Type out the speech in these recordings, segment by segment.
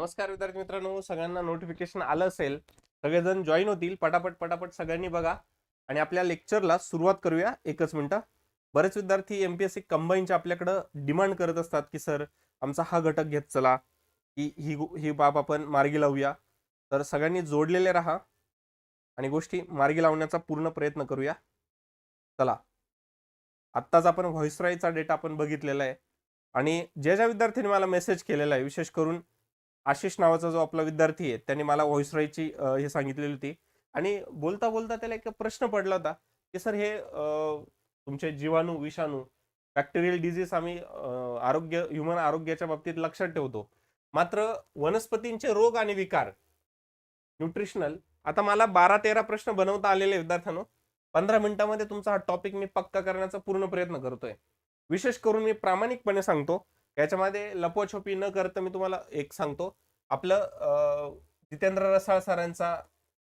नमस्कार विद्यार्थी मित्रांनो सगळ्यांना नोटिफिकेशन आलं असेल सगळेजण जॉईन होतील पटापट पटापट सगळ्यांनी बघा. आणि आपल्या लेक्चरला सुरुवात करूया एकच मिनटं. बरेच विद्यार्थी एमपीएससी कंबाईनच्या आपल्याकडं डिमांड करत असतात की सर आमचा हा घटक घेत चला की ही ही बाब आपण मार्गी लावूया. तर सगळ्यांनी जोडलेले राहा. आणि गोष्टी मार्गी लावण्याचा पूर्ण प्रयत्न करूया. चला. आत्ताच आपण व्हॉइसरॉयचा डेटा आपण बघितलेला आहे. आणि ज्या ज्या विद्यार्थ्यांनी मला मेसेज केलेला आहे विशेष करून आशिष नावाचा जो आपला विद्यार्थी आहे त्यांनी मला व्हॉइस व्हॉइसरॉयची हे सांगितलेली होती. आणि बोलता बोलता त्याला एक प्रश्न पडला होता की सर हे तुमचे जीवाणू विषाणू बॅक्टेरियल डिझीज आम्ही आरोग्य ह्युमन आरोग्याच्या बाबतीत लक्षात ठेवतो. मात्र वनस्पतींचे रोग आणि विकार न्यूट्रिशनल आता मला बारा तेरा प्रश्न बनवता आलेले विद्यार्थ्यांनो. पंधरा मिनिटामध्ये तुमचा हा टॉपिक मी पक्का करण्याचा पूर्ण प्रयत्न करतोय. विशेष करून मी प्रामाणिकपणे सांगतो याच्यामध्ये लपवाछपी न करता मी तुम्हाला एक सांगतो. आपलं जितेंद्र रसाळ सरांचा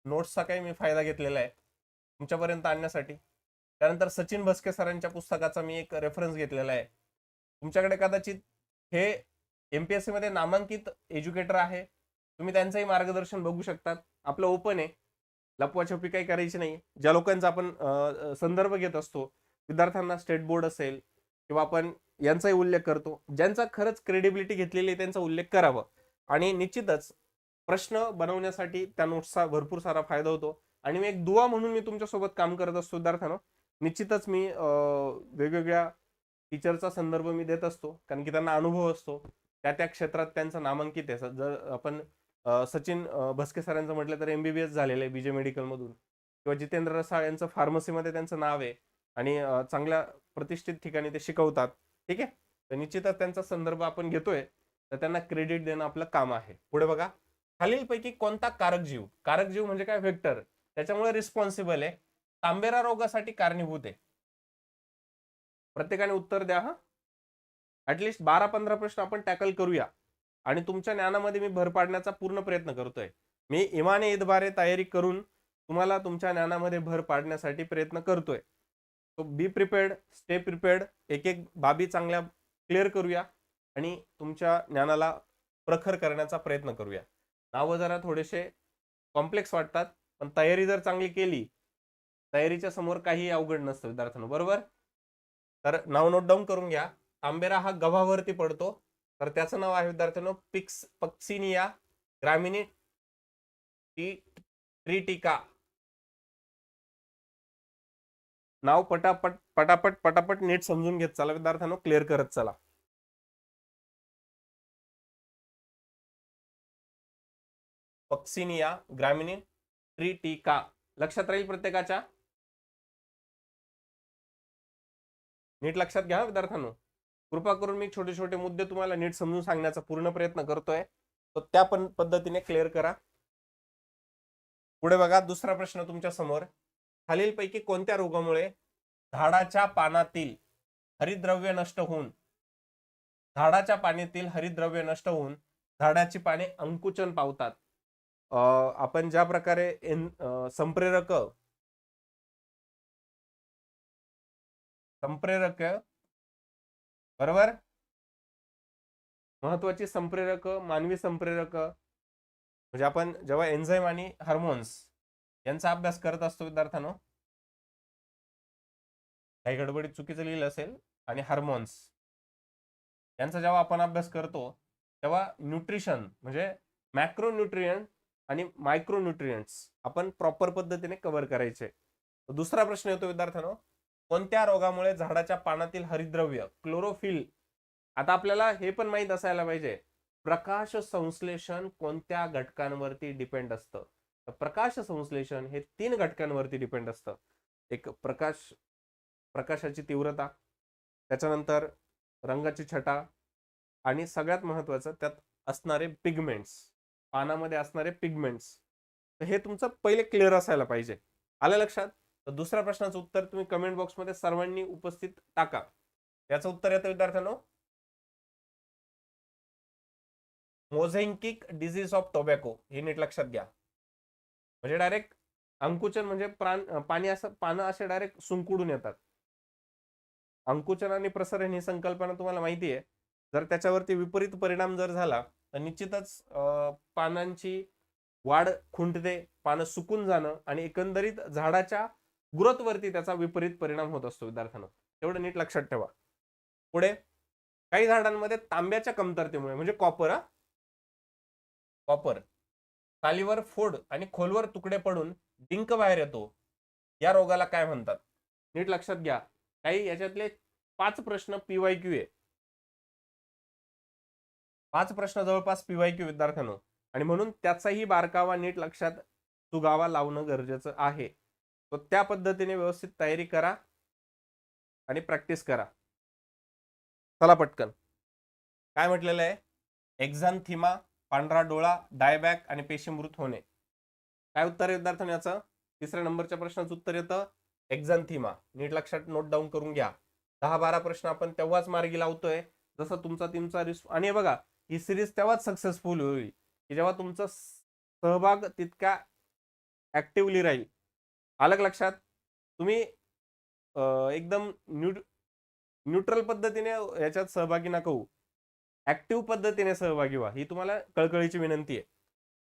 नोट्सचा काही मी फायदा घेतलेला आहे तुमच्यापर्यंत आणण्यासाठी. त्यानंतर सचिन भस्के सरांच्या पुस्तकाचा मी एक रेफरन्स घेतलेला आहे. तुमच्याकडे कदाचित हे एम पी एस सीमध्ये नामांकित एज्युकेटर आहे. तुम्ही त्यांचंही मार्गदर्शन बघू शकतात. आपलं ओपन आहे. लपवाछपी काही करायची नाही ज्या लोकांचा आपण संदर्भ घेत असतो विद्यार्थ्यांना स्टेट बोर्ड असेल किंवा आपण यांचाही उल्लेख करतो. ज्यांचा खरंच क्रेडिबिलिटी घेतलेली आहे त्यांचा उल्लेख करावा. आणि निश्चितच प्रश्न बनवण्यासाठी त्या नोट्सचा भरपूर सारा फायदा होतो. आणि मी एक दुवा म्हणून मी तुमच्यासोबत काम करत असतो विद्यार्थ्यांनो. निश्चितच मी वेगवेगळ्या टीचरचा संदर्भ मी देत असतो. कारण की त्यांना अनुभव असतो. त्या त्या क्षेत्रात त्यांचं नामांकित आहे. जर आपण सचिन अं, भस्के सरांचं म्हटलं तर एमबीबीएस झालेलं आहे बीजे मेडिकलमधून किंवा जितेंद्र रसाळ यांचं फार्मसीमध्ये त्यांचं नाव आहे. आणि चांगल्या प्रतिष्ठित ठिकाणी ते शिकवतात. ठीक आहे? तर निश्चितच त्यांचा संदर्भ आपण घेतोय. तर त्यांना क्रेडिट देणं आपलं काम आहे. पुढे बघा. खालीलपैकी कोणता कारक जीव? कारक जीव म्हणजे काय? व्हेक्टर. त्याच्यामुळे रिस्पॉन्सिबल आहे. तांबेरा रोगासाठी कारणीभूत आहे. प्रत्येकाने उत्तर द्या हा. ऍटलिस्ट बारा पंधरा प्रश्न आपण टॅकल करूया. आणि तुमच्या ज्ञानामध्ये मी भर पाडण्याचा पूर्ण प्रयत्न करतोय. मी इमाने ईदबारे तयारी करून तुम्हाला तुमच्या ज्ञानामध्ये भर पाडण्यासाठी प्रयत्न करतोय. So be prepared stay prepared एक एक बाबी चांगल्या क्लिअर करूया आणि तुमच्या ज्ञानाला प्रखर करण्याचा प्रयत्न करूया. नावं जरा थोडेसे कॉम्प्लेक्स वाटतात पण तयारी जर चांगली केली तयारीच्या समोर काही अवघड नसतं विद्यार्थ्यांनो. बरोबर? तर नाव नोट डाऊन करून घ्या. तांबेरा हा गव्हावरती पडतो. तर त्याचं नाव आहे विद्यार्थ्यांनो पिक्स पक्सिनिया ग्रामिनी टी ट्रिटिका. नाव पटापट पटापट पटापट नीट समजून घेत चला विद्यार्थ्यांनो क्लिअर करत चला. पक्सिनिया ग्रामिनी ट्रिटिका लक्षात राहील प्रत्येकाच्या? नीट लक्षात घ्या विद्यार्थ्यांनो. कृपा करून मी छोटे छोटे मुद्दे तुम्हाला नीट समजून सांगण्याचा पूर्ण प्रयत्न करतोय. तर त्या पण पद्धतीने क्लिअर करा. पुढे बघा दुसरा प्रश्न तुमच्यासमोर. खालीलपैकी कोणत्या रोगामुळे झाडाच्या पानातील हरितद्रव्य नष्ट होऊन झाडाच्या पाण्यातील हरितद्रव्य नष्ट होऊन झाडाची पाने अंकुचन पावतात? अं, आपण ज्या प्रकारे एन- अं, संप्रेरक संप्रेरक बरोबर? महत्वाची संप्रेरक मानवी संप्रेरक म्हणजे आपण जेव्हा एन्झाईम आणि हार्मोन्स यांचा अभ्यास करत असतो विद्यार्थ्यांनो. काही गडबडीत चुकीचं लिहिलं असेल आणि हार्मोन्स. यांचा जेव्हा आपण अभ्यास करतो तेव्हा न्यूट्रिशन म्हणजे मॅक्रो न्यूट्रियंट आणि मायक्रो न्यूट्रियंट्स आपण प्रॉपर पद्धतीने कव्हर करायचे. दुसरा प्रश्न येतो विद्यार्थ्यांनो कोणत्या रोगामुळे झाडाच्या पानातील हरिद्रव्य क्लोरोफिल आता आपल्याला हे पण माहीत असायला पाहिजे प्रकाश संश्लेषण कोणत्या घटकांवरती डिपेंड असतं? प्रकाश संश्लेषण हे तीन घटकांवरती डिपेंड असतं. एक प्रकाश प्रकाशाची तीव्रता त्याच्यानंतर रंगाची छटा आणि सगळ्यात महत्वाचं त्यात असणारे पिगमेंट्स पानामध्ये असणारे पिगमेंट्स तर हे तुमचं पहिले क्लिअर असायला पाहिजे. आलं लक्षात? तर दुसऱ्या प्रश्नाचं उत्तर तुम्ही कमेंट बॉक्समध्ये सर्वांनी उपस्थित टाका. याचं उत्तर येतं विद्यार्थ्यांनो. मोझेंकिक डिझीज ऑफ टोबॅको हे नीट लक्षात घ्या. म्हणजे डायरेक्ट अंकुचन म्हणजे प्राण पाणी असं पानं असे डायरेक्ट सुंकुडून येतात. अंकुचन आणि प्रसरण ही संकल्पना तुम्हाला माहिती आहे. जर त्याच्यावरती विपरीत परिणाम जर झाला तर निश्चितच पानांची वाढ खुंटते पानं सुकून जाणं आणि एकंदरीत झाडाच्या ग्रोथवरती त्याचा विपरीत परिणाम होत असतो विद्यार्थ्यांना. तेवढं नीट लक्षात ठेवा. पुढे काही झाडांमध्ये तांब्याच्या कमतरतेमुळे म्हणजे कॉपर हा? कॉपर. सालीवर फोड आणि खोलवर तुकडे पडून डिंक बाहेर येतो. या रोगाला काय म्हणतात? नीट लक्षात घ्या. काही याच्यातले पाच प्रश्न पीवाय क्यू आहे. पाच प्रश्न जवळपास पीवाय क्यू विद्यार्थ्यांनो. आणि म्हणून त्याचाही बारकावा नीट लक्षात सुगावा लावणं गरजेचं आहे. तो त्या पद्धतीने व्यवस्थित तयारी करा आणि प्रॅक्टिस करा. चला पटकन. काय म्हटलेलं आहे? एक्झांथिमा पांढरा डोळा डायबॅक आणि पेशीमृत होणे. काय उत्तर आहे विद्यार्थ्यांनी याचं? तिसऱ्या नंबरच्या प्रश्नाचं उत्तर येतं. एक्झांथिमा नीट लक्षात नोट डाऊन करून घ्या. दहा बारा प्रश्न आपण तेव्हाच मार्गी लावतोय. जसं तुमचा तुमचा रिस्क आणि बघा ही सिरीज तेव्हाच सक्सेसफुल होईल. की जेव्हा तुमचा सहभाग तितका ऍक्टिव्हली राहील. आलं लक्षात? तुम्ही एकदम न्यू न्यूट्रल पद्धतीने याच्यात सहभागी नका होऊ. ऍक्टिव्ह पद्धतीने सहभागी व्हा. ही तुम्हाला कळकळीची विनंती आहे.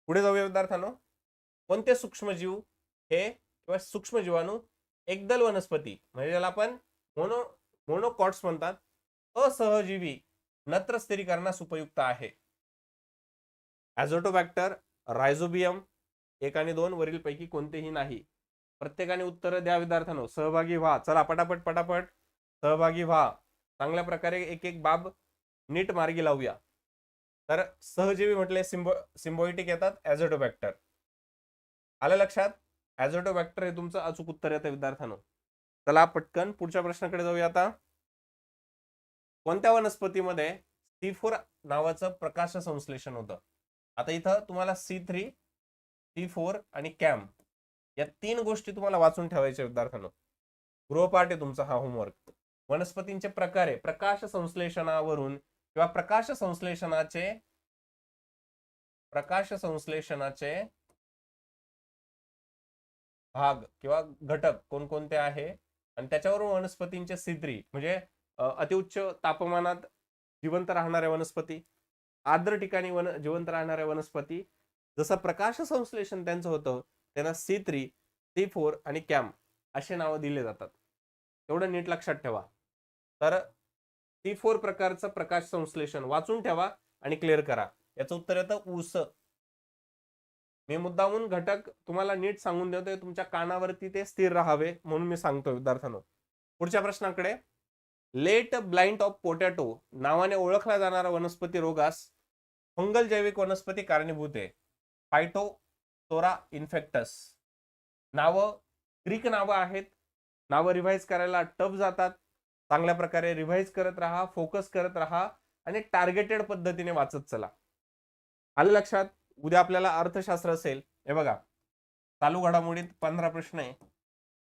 पुढे जाऊया विद्यार्थ्यांनो. कोणते सूक्ष्मजीव हे किंवा सूक्ष्मजीवाणू एकदल वनस्पती म्हणजे ज्याला आपण मोनो मोनोकॉट्स म्हणतात असहजीवी नत्र स्थिरीकरणास उपयुक्त आहे. ॲझोटोबॅक्टर रायझोबियम एक आणि दोन वरील पैकी कोणतेही नाही. प्रत्येकाने उत्तरं द्या विद्यार्थ्यांनो. सहभागी व्हा. चला पटापट पटापट. सहभागी व्हा. चांगल्या प्रकारे एक एक बाब नीट मार्गी लावूया. तर सहजीवी म्हटले सिम्बो सिम्बोइटिक येतात ॲझोटोबॅक्टर. आलं लक्षात? ॲझोटोबॅक्टर हे तुमचं अचूक उत्तर येतं विद्यार्थ्यांनो. चला पटकन पुढच्या प्रश्नाकडे जाऊया आता. कोणत्या वनस्पतीमध्ये सी फोर नावाचं प्रकाश संश्लेषण होतं? आता इथं तुम्हाला सी थ्री सी फोर आणि कॅम या तीन गोष्टी तुम्हाला वाचून ठेवायच्या विद्यार्थ्यांनो. गृहपाठ आहे तुमचा हा होमवर्क. वनस्पतींचे प्रकार आहे. प्रकाश संश्लेषणावरून किंवा प्रकाश संश्लेषणाचे प्रकाश संश्लेषणाचे भाग किंवा घटक कोणकोणते आहे? आणि त्याच्यावरून वनस्पतींचे सिद्री म्हणजे अतिउच्च तापमानात जिवंत राहणाऱ्या वनस्पती आर्द्र ठिकाणी वन जिवंत राहणाऱ्या वनस्पती जसं प्रकाश संश्लेषण त्यांचं होतं त्यांना सी थ्री सी फोर आणि कॅम असे नावं दिले जातात. एवढं नीट लक्षात ठेवा. तर सी फोर प्रकारचं प्रकाश संश्लेषण वाचून ठेवा आणि क्लिअर करा. याचं उत्तर येतं ऊस. मी मुद्दामून घटक तुम्हाला नीट सांगून देतोय तुमच्या कानावरती ते स्थिर राहावे म्हणून मी सांगतो विद्यार्थ्यांनो. पुढच्या प्रश्नाकडे. लेट ब्लाइंड ऑफ पोटॅटो नावाने ओळखला जाणारा वनस्पती रोगास फंगल जैविक वनस्पती कारणीभूत आहे. फायटोसोरा इन्फेक्टस. नावं ग्रीक नावं आहेत. नावं रिव्हाइज करायला टफ जातात. चांगल्या प्रकारे रिव्हाइज करत राहा फोकस करत राहा आणि टार्गेटेड पद्धतीने वाचत चला. आलं लक्षात? उद्या आपल्याला अर्थशास्त्र असेल. हे बघा. चालू घडामोडीत पंधरा प्रश्न आहे.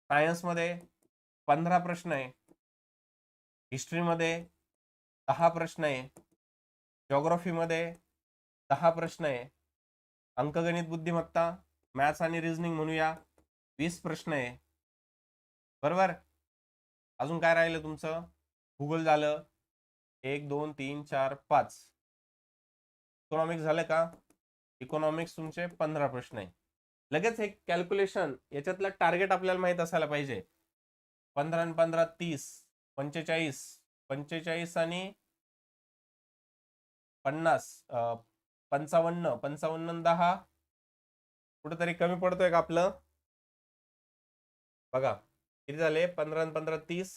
सायन्समध्ये पंधरा प्रश्न आहे. हिस्ट्रीमध्ये दहा प्रश्न आहे. ज्योग्राफीमध्ये दहा प्रश्न आहे. अंकगणित बुद्धिमत्ता मॅथ्स आणि रिझनिंग म्हणूया. वीस प्रश्न आहे. बरोबर? अजून काय राहिलं तुमचं? भूगोल झालं. एक दोन तीन चार पाच. इकॉनॉमिक्स झालं का? इकॉनॉमिक्स तुमचे पंधरा प्रश्न आहे. लगेच हे कॅल्क्युलेशन याच्यातलं टार्गेट आपल्याला माहीत असायला पाहिजे. पंधरा आणि पंधरा तीस पंचेचाळीस पंचेचाळीस आणि पन्नास पंचावन्न पंचावन्न दहा. कुठेतरी कमी पडतोय का आपलं? बघा. किती झाले? पंधरा आणि पंधरा तीस.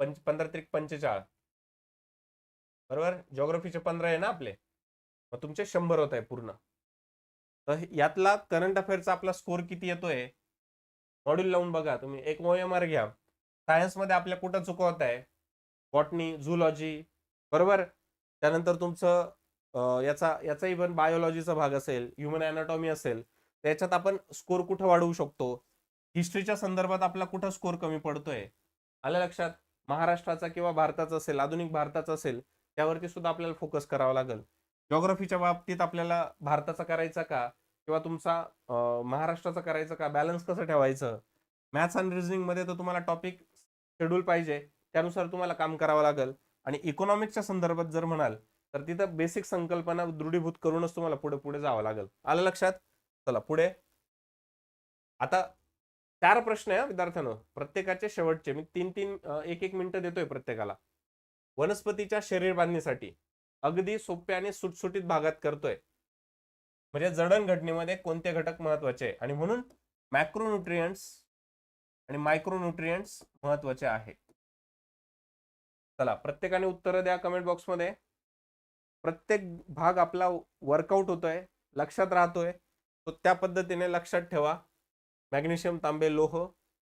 पंच पंधरा त्रिक पंचेचाळ बरोबर? जॉग्रफीचे पंधरा आहे ना आपले. मग तुमचे शंभर होत आहे पूर्ण. तर यातला करंट अफेअरचा आपला स्कोर किती येतोय? मॉड्यूल लावून बघा. तुम्ही एक ओएमआर घ्या. सायन्समध्ये आपल्या कुठं चुकवत आहे? बॉटनी झुलॉजी बरोबर? त्यानंतर तुमचं याचा याचा इव्हन बायोलॉजीचा भाग असेल. ह्युमन अॅनाटॉमी असेल. त्याच्यात आपण स्कोर कुठं वाढवू शकतो? हिस्ट्रीच्या संदर्भात आपला कुठं स्कोर कमी पडतोय? आलं लक्षात? महाराष्ट्राचा किंवा भारताचा असेल आधुनिक भारताचा असेल त्यावरती सुद्धा आपल्याला फोकस करावा लागेल. जॉग्रफीच्या बाबतीत आपल्याला भारताचा करायचा का? किंवा तुमचा महाराष्ट्राचा करायचा का? बॅलन्स कसं ठेवायचं? मॅथ्स अँड रिझनिंगमध्ये तर तुम्हाला टॉपिक शेड्यूल पाहिजे. त्यानुसार तुम्हाला काम करावं लागेल. आणि इकॉनॉमिक्सच्या संदर्भात जर म्हणाल तर तिथं बेसिक संकल्पना दृढीभूत करूनच तुम्हाला पुढे पुढे जावं लागेल. आलं लक्षात? चला पुढे. आता चार प्रश्न आहे विद्यार्थ्यानं. प्रत्येकाचे शेवटचे. मी तीन तीन एक एक मिनिटं देतोय प्रत्येकाला. वनस्पतीच्या शरीर बांधणीसाठी अगदी सोप्या आणि सुटसुटीत भागात करतोय. म्हणजे जडण घटनेमध्ये कोणते घटक महत्त्वाचे आहे? आणि म्हणून मॅक्रोन्युट्रियंट्स आणि मायक्रोन्युट्रियंट्स महत्त्वाचे आहे चला प्रत्येकाने उत्तरं द्या कमेंट बॉक्समध्ये प्रत्येक भाग आपला वर्कआउट होतोय लक्षात राहतोय. तो त्या पद्धतीने लक्षात ठेवा. मॅग्नेशियम तांबे लोह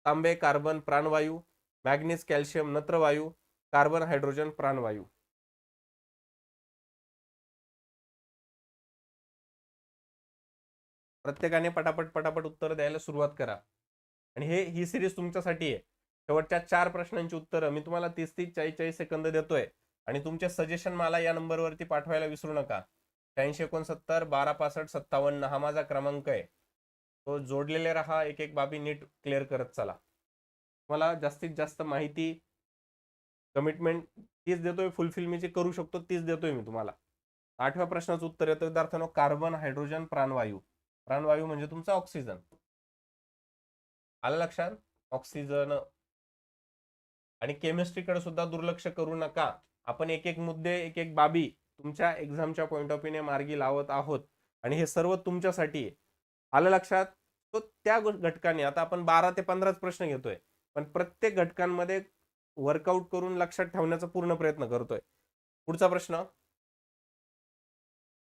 तांबे कार्बन प्राणवायू मॅग्नेस कॅल्शियम नत्रवायू कार्बन हायड्रोजन प्राणवायू. प्रत्येकाने पटापट पटापट उत्तर द्यायला सुरुवात करा. आणि हे ही सिरीज तुमच्यासाठी आहे. शेवटच्या चार प्रश्नांची उत्तरं मी तुम्हाला तीस तीस चाळीस चाळीस सेकंद देतोय. आणि तुमचे सजेशन मला या नंबरवरती पाठवायला विसरू नका. शहाऐंशी एकोणसत्तर बारा पासष्ट सत्तावन्न हा माझा क्रमांक आहे. तो जोडलेले राहा एक एक बाबी नीट क्लिअर करत चला. मला जास्तीत जास्त माहिती कमिटमेंट तीच देतोय फुलफिल मी जे करू शकतो तीच देतोय मी तुम्हाला. आठव्या प्रश्नाचं उत्तर येतं विद्यार्थ्यांनो कार्बन हायड्रोजन प्राणवायू. प्राणवायू म्हणजे तुमचा ऑक्सिजन आलं लक्षात? ऑक्सिजन आणि केमिस्ट्रीकडे सुद्धा दुर्लक्ष करू नका. आपण एक एक मुद्दे एक एक बाबी तुमच्या एक्झामच्या पॉईंट ऑफ व्ह्यूने मार्गी लावत आहोत. आणि हे सर्व तुमच्यासाठी आहे. आलं लक्षात? तो त्या घटकाने आता आपण बारा ते पंधराच प्रश्न घेतोय पण प्रत्येक घटकांमध्ये वर्कआउट करून लक्षात ठेवण्याचा पूर्ण प्रयत्न करतोय. पुढचा प्रश्न?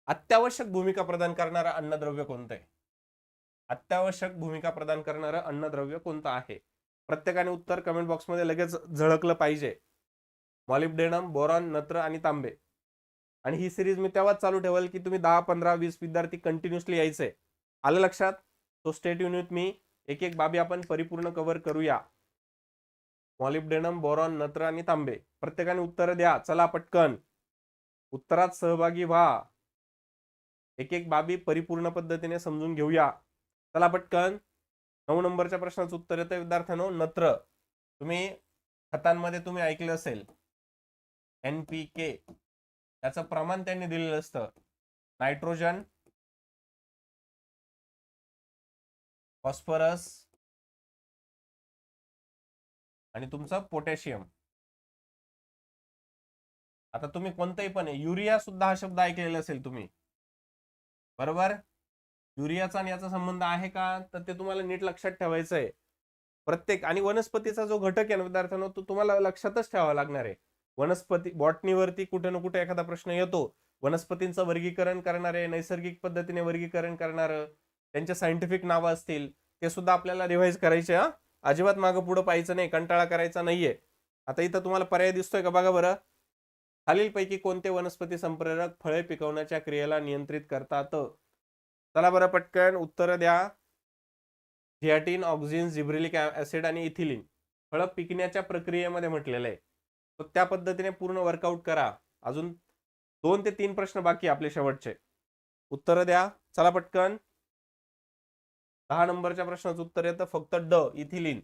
अत्यावश्यक भूमिका प्रदान करणारं अन्नद्रव्य कोणतं आहे? अत्यावश्यक भूमिका प्रदान करणारं अन्नद्रव्य कोणतं आहे? प्रत्येकाने उत्तर कमेंट बॉक्समध्ये लगेच झळकलं पाहिजे. मॉलिब्डेनम बोरॉन नत्र आणि तांबे. आणि ही सिरीज मी तेव्हाच चालू ठेवल की तुम्ही दहा पंधरा वीस विद्यार्थी कंटिन्युअसली यायचे. आलं लक्षात? तो स्टेट युनिट मी एक एक बाबी आपण परिपूर्ण कव्हर करूया. मॉलिब्डेनम बोरॉन नत्र आणि तांबे. प्रत्येकाने उत्तर द्या. चला पटकन. उत्तरात सहभागी व्हा. एक एक बाबी परिपूर्ण पद्धतीने समजून घेऊया. चला पटकन. नऊ नंबरच्या प्रश्नाचं उत्तर येतं विद्यार्थ्यांनो. नत्र. तुम्ही खतांमध्ये तुम्ही ऐकलं असेल. एन पी के त्याचं प्रमाण त्यांनी दिलेलं असतं. नायट्रोजन फॉस्फरस आणि तुमचं पोटॅशियम. आता तुम्ही कोणतंही पण युरिया सुद्धा हा शब्द ऐकलेला असेल तुम्ही. बरोबर? युरियाचा आणि याचा संबंध आहे का? तर ते तुम्हाला नीट लक्षात ठेवायचं आहे. प्रत्येक आणि वनस्पतीचा जो घटक आहे ना विद्यार्थ्यांनो तो तुम्हाला लक्षातच ठेवावा लागणार आहे. वनस्पती बॉटनीवरती कुठे ना कुठे एखादा प्रश्न येतो. वनस्पतींचं वर्गीकरण करणारे नैसर्गिक पद्धतीने वर्गीकरण करणारं त्यांचे सायंटिफिक नावं असतील ते सुद्धा आपल्याला रिव्हाइज करायचे हा. अजिबात मागं पुढं पाहायचं नाही कंटाळा करायचा नाहीये. आता इथं तुम्हाला पर्याय दिसतोय का? बघा बरं. खालीलपैकी कोणते वनस्पती संप्रेरक फळे पिकवण्याच्या क्रियेला नियंत्रित करतात? चला बरं पटकन उत्तर द्या. झियाटिन ऑक्झिन झिब्रिलिक ऍसिड आणि इथिलिन. फळं पिकण्याच्या प्रक्रियेमध्ये म्हटलेलं आहे. तर त्या पद्धतीने पूर्ण वर्कआउट करा. अजून दोन ते तीन प्रश्न बाकी आपले शेवटचे. उत्तर द्या. चला पटकन. दहा नंबरच्या प्रश्नाचं उत्तर येतं. फक्त ड इथिलिन.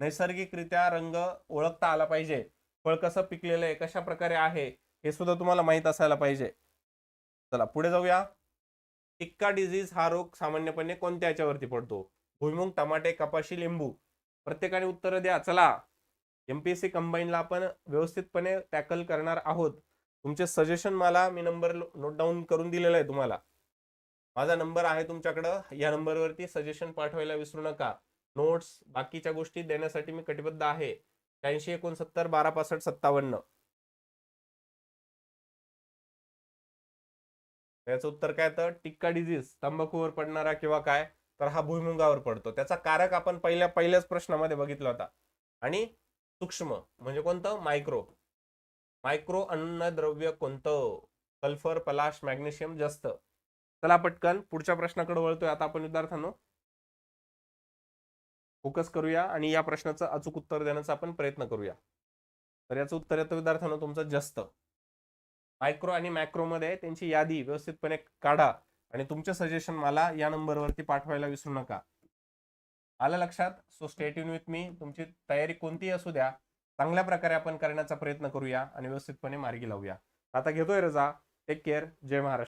नैसर्गिकरित्या रंग ओळखता आला पाहिजे. फळ कसं पिकलेलं आहे कशा प्रकारे आहे हे सुद्धा तुम्हाला माहीत असायला पाहिजे. चला पुढे जाऊया. टिक्का डिझीज हा रोग सामान्यपणे कोणत्या याच्यावरती पडतो? भुईमुंग टमाटे कपाशी लिंबू. प्रत्येकाने उत्तर द्या. चला. एमपीएससी कंबाईनला आपण व्यवस्थितपणे टॅकल करणार आहोत. तुमचे सजेशन मला मी नंबर नोट डाऊन करून दिलेला आहे तुम्हाला. माझा नंबर आहे तुमच्याकडं. या नंबरवरती सजेशन पाठवायला विसरू नका. नोट्स बाकीच्या गोष्टी देण्यासाठी मी कटिबद्ध आहे. शहाऐंशी एकोणसत्तर बारा पासष्ट सत्तावन्न. याचं उत्तर काय तर? टिक्का डिझीज तंबाखूवर पडणारा किंवा काय? तर हा भुईमुगावर पडतो. त्याचा कारक आपण पहिल्या पहिल्याच प्रश्नामध्ये बघितला होता. आणि सूक्ष्म म्हणजे कोणतं? मायक्रो मायक्रो अन्नद्रव्य कोणतं? सल्फर पलाश मॅग्नेशियम जास्त. चला पटकन पुढच्या प्रश्नाकडे वळतोय. आता आपण विद्यार्थ्यांनो फोकस करूया आणि या प्रश्नाचं अचूक उत्तर देण्याचा आपण प्रयत्न करूया. तर याचं उत्तर येतं विद्यार्थ्यांनो तुमचं जास्त. मायक्रो आणि मॅक्रो मध्ये त्यांची यादी व्यवस्थितपणे काढा आणि तुमचे सजेशन मला या नंबरवरती पाठवायला विसरू नका. आलं लक्षात? सो स्टेट युन विथ मी तुमची तयारी कोणतीही असू द्या. चांगल्या प्रकारे आपण करण्याचा प्रयत्न करूया आणि व्यवस्थितपणे मार्गी लावूया. आता घेतोय रजा. टेक केअर जय महाराष्ट्र.